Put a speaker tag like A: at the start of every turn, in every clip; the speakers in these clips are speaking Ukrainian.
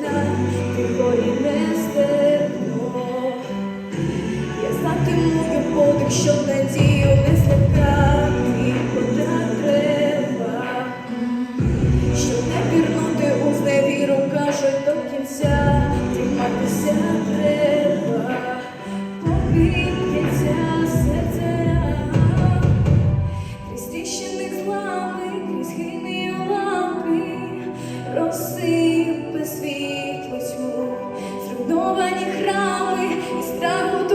A: висота твої нестерпно, я знатиму, подих, що не. dando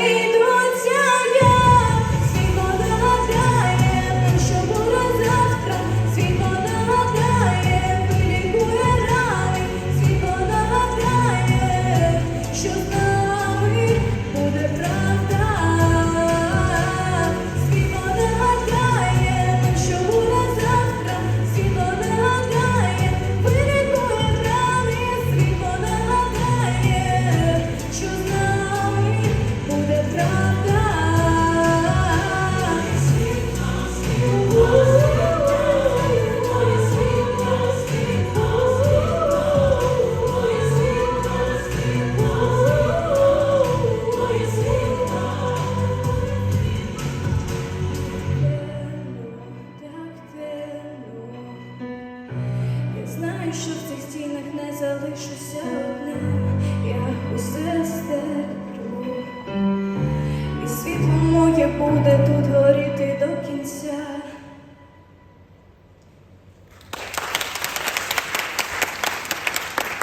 A: see що в цих стінах не залишуся одна, я усе стерплю, і світло моє буде тут.